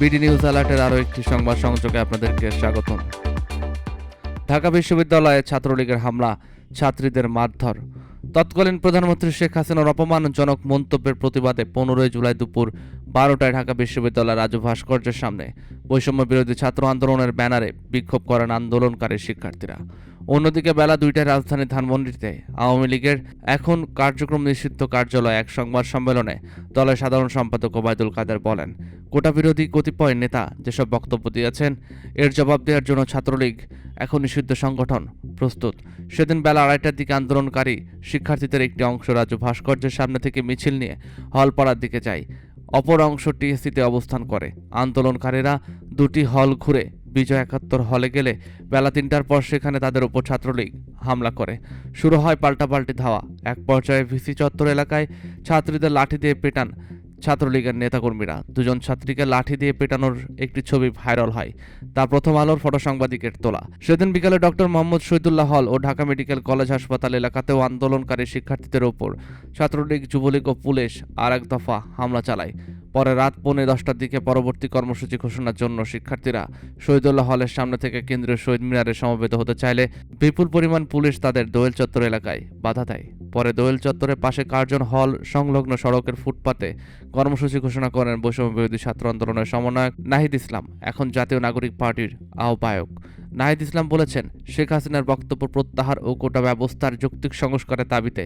BD news অ্যালার্টের আরও একটি সংবাদ সংযোগে আপনাদেরকে স্বাগতম। ঢাকা বিশ্ববিদ্যালয়ে ছাত্রলীগের হামলা, ছাত্রীদের মারধর। তৎকালীন প্রধানমন্ত্রী শেখ হাসিনার অপমানজনক মন্তব্যের প্রতিবাদে পনেরোই জুলাই দুপুর বারোটায় ঢাকা বিশ্ববিদ্যালয়ের রাজু ভাস্কর্যের সামনে বৈষম্য বিরোধী ছাত্র আন্দোলনের ব্যানারে বিক্ষোভ করেন আন্দোলনকারী শিক্ষার্থীরা। অন্যদিকে বেলা দুইটায় রাজধানী ধানমন্ডিতে আওয়ামী লীগের এখন কার্যক্রম নিষিদ্ধ কার্যালয়ে এক সংবাদ সম্মেলনে দলের সাধারণ সম্পাদক ওবায়দুল কাদের বলেন কোটা বিরোধী কতিপয় নেতা যেসব বক্তব্য দিয়েছেন, এর জবাব দেওয়ার জন্য ছাত্রলীগ এখন নিষিদ্ধ সংগঠন প্রস্তুত। সেদিন বেলা আড়াইটার দিকে আন্দোলনকারী শিক্ষার্থীদের একটি অংশ রাজু ভাস্কর্যের সামনে থেকে মিছিল নিয়ে হল হলপাড়ার দিকে যায়। অপর অংশ টিএসসিতে অবস্থান করে। আন্দোলনকারীরা দুটি হল ঘুরে বিজয় একাত্তর হলে গেলে বেলা তিনটার পর সেখানে তাদের উপর ছাত্রলীগ হামলা করে। শুরু হয় পাল্টাপাল্টি ধাওয়া। এক পর্যায়ে ভিসি চত্বর এলাকায় ছাত্রীদের লাঠি দিয়ে পেটান ছাত্রলীগের নেতাকর্মীরা। দুজন ছাত্রীকে লাঠি দিয়ে পেটানোর একটি ছবি ভাইরাল হয়। তা প্রথম আলোর ফটো সাংবাদিকের তোলা। সেদিন বিকালে ডক্টর মোহাম্মদ শহীদুল্লাহ হল ও ঢাকা মেডিকেল কলেজ হাসপাতাল এলাকাতেও আন্দোলনকারী শিক্ষার্থীদের ওপর ছাত্রলীগ, যুবলীগ ও পুলিশ আর এক দফা হামলা চালায়। পরে রাত পৌনে দশটার দিকে পরবর্তী কর্মসূচি ঘোষণার জন্য শিক্ষার্থীরা শহীদুল্লাহ হলের সামনে থেকে কেন্দ্রীয় শহীদ মিনারে সমবেত হতে চাইলে বিপুল পরিমাণ পুলিশ তাদের দোয়েল চত্বর এলাকায় বাধা দেয়। পরে দোয়েল চত্বরের পাশে কার্জন হল সংলগ্ন সড়কের ফুটপাতে কর্মসূচি ঘোষণা করেন বৈষম্য বিরোধী ছাত্র আন্দোলনের সমন্বয়ক নাহিদ ইসলাম, এখন জাতীয় নাগরিক পার্টির আহ্বায়ক। নাহিদ ইসলাম বলেছেন, শেখ হাসিনার বক্তব্য প্রত্যাহার ও কোটা ব্যবস্থার যৌক্তিক সংস্কারের দাবিতে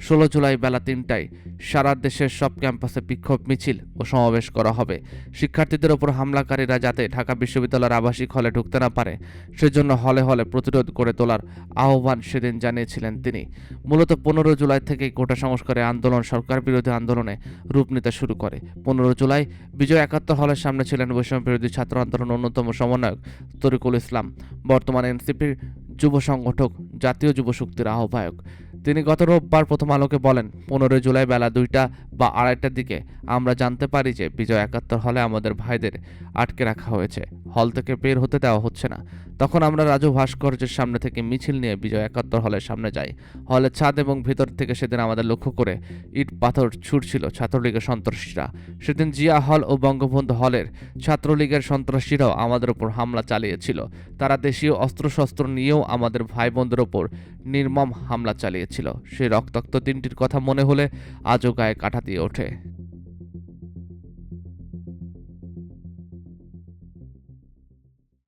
ষোলো জুলাই বেলা তিনটায় সারা দেশের সব ক্যাম্পাসে বিক্ষোভ মিছিল ও সমাবেশ করা হবে। শিক্ষার্থীদের ওপর হামলাকারীরা যাতে ঢাকা বিশ্ববিদ্যালয়ের আবাসিক হলে ঢুকতে না পারে, সেজন্য হলে হলে প্রতিরোধ করে তোলার আহ্বান সেদিন জানিয়েছিলেন তিনি। মূলত পনেরো জুলাই থেকেই কোটা সংস্কারের আন্দোলন সরকার বিরোধী আন্দোলনে রূপ নিতে শুরু করে। পনেরো জুলাই বিজয় একাত্তর হলের সামনে ছিলেন বৈষম্য বিরোধী ছাত্র আন্দোলন অন্যতম সমন্বয়ক তরিকুল ইসলাম। বর্তমানে এনসিপির যুব সংগঠক জাতীয় যুব শক্তির আহ্বায়ক। তিনি গত রোববার প্রথম আলোকে বলেন পনেরোই জুলাই বেলা দুইটা বা আড়াইটার দিকে আমরা জানতে পারি যে বিজয় একাত্তর হলে আমাদের ভাইদের আটকে রাখা হয়েছে। হল থেকে বের হতে দেওয়া হচ্ছে না। তখন আমরা রাজু ভাস্কর্যের সামনে থেকে মিছিল নিয়ে বিজয় একাত্তর হলের সামনে যাই। হলের ছাদ এবং ভিতর থেকে সেদিন আমাদের লক্ষ্য করে ইট পাথর ছুটছিল ছাত্রলীগের সন্ত্রাসীরা। সেদিন জিয়া হল ও বঙ্গবন্ধু হলের ছাত্রলীগের সন্ত্রাসীরাও আমাদের উপর হামলা চালিয়েছিল। তারা দেশীয় অস্ত্রশস্ত্র নিয়েও আমাদের ভাই বোনদের ওপর নির্মম হামলা চালিয়েছিল। সেই রক্তাক্ত দিনটির কথা মনে হলে আজও গায়ে কাটা দিয়ে ওঠে